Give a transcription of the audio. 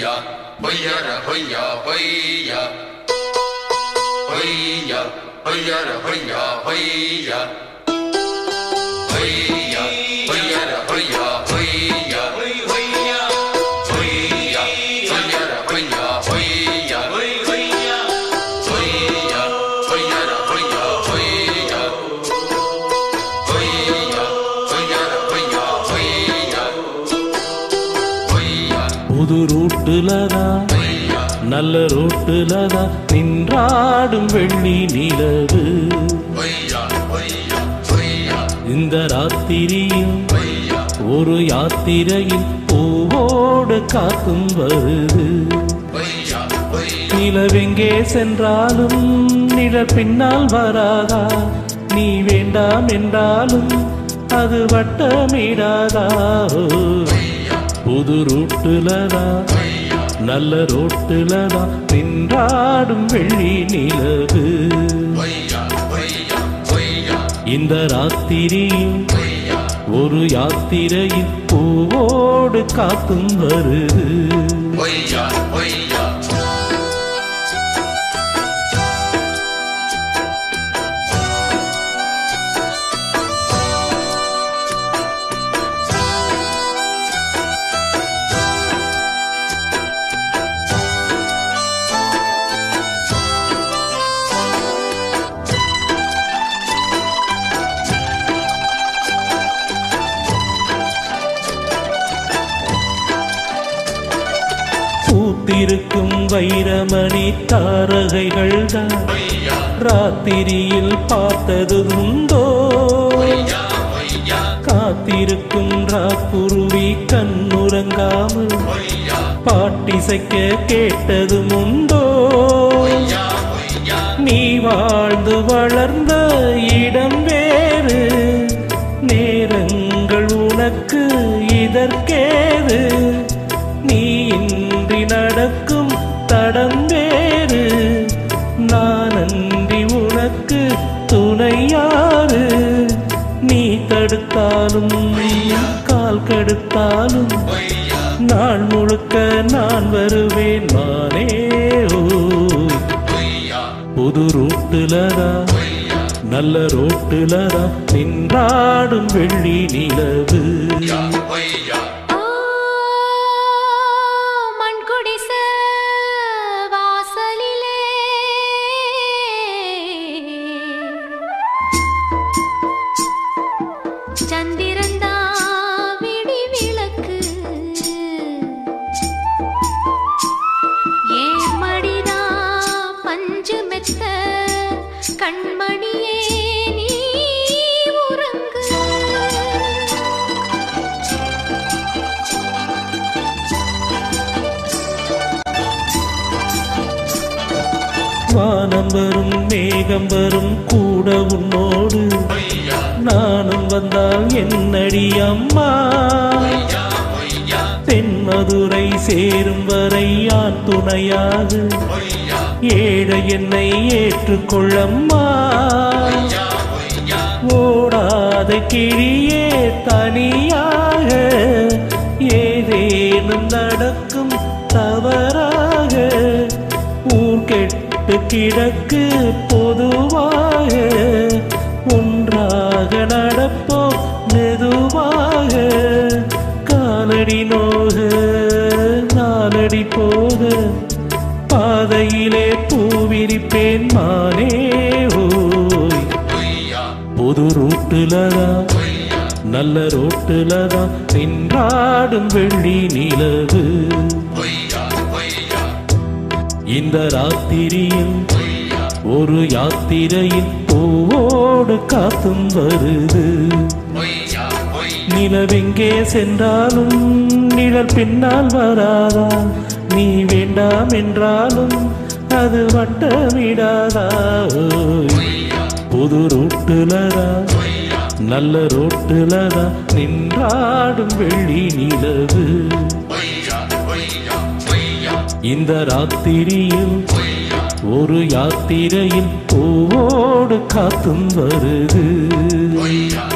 হইয়া হইয়া রা হইয়া হইয়া। হইয়া হইয়া রা হইয়া হইয়া। புது ரூட்டுலதான் நல்ல ரோட்டுலதா நின்றாடும் வெள்ளி நிலவு. இந்த ராத்திரியும் ஒரு யாத்திரையில் பூவோடு காத்தும் வருது நிலவெங்கே சென்றாலும் நிழல் பின்னால் வராதா? நீ வேண்டாம் என்றாலும் அது வட்டமிடாதா? ஓ, புது ரூட்டுலதா நல்ல ரோட்டுலதா நின்றாடும் வெள்ளி நிலவு. இந்த ராத்திரியும் ஒரு யாத்திரையில் பூவோடு காத்தும் வருது. இருக்கும் வைரமணி தாரகைகள் தான் ராத்திரியில் பார்த்தது உண்டோ காத்திருக்கும் ராக்குருவி கண்ணுறங்காமல் பாட்டிசைக்க கேட்டது உண்டோ நீ வாழ்ந்து வளர்ந்த இடம் வேறு. நேரங்கள் உனக்கு இதற்கேது. நீ இன்றி நடக்கும் தடம் வேறு. நான் அன்றி உனக்கு துணையாறு நீ தடுத்தாலும் கால் கடுத்தாலும் பொய்யா நாள் முழுக்க நான் வருவேன் நானே புது ரூட்டுலதா நல்ல ரோட்டுலதா நின்றாடும் வெள்ளி நிலவு. வானம் வரும் மேகம் வரும் கூட உன்னோடு. நானும் வந்தால் என்னடி அம்மா? பொய்யா பொய்யா தென்மதுரை சேரும் வரை யான் துணையாது. ஏழை என்னை ஏற்றுக்கொள்ளம்மா. ஓடாத கிளியே தனியாக ஏதேனும் நடக்கும் தவறாக ஊர்கெட்டு கிடக்கு பொதுவாக ஒன்றாக நடப்போம் மெதுவாக. காலடி நோக நாலடி போக பாதையிலே பூவிரிப்பேன் மானே ஓய். புது ரூட்டுலதா? நல்ல ரோட்டுலதா? நின்றாடும் வெள்ளி நிலவு. இந்த ராத்திரியில் ஒரு யாத்திரையில் பூவோடு காத்தும் வருது. நிலவெங்கே சென்றாலும் நிழல் பின்னால் வராதா? நீ வேண்டாம் என்றாலும் அது வட்டமிடாதா? புது ரூட்டுலதா? நல்ல ரோட்டுலதா? நின்றாடும் வெள்ளி நிலவு. இந்த ராத்திரியில் ஒரு யாத்திரையில் பூவோடு காத்தும் வருது. பொய்யா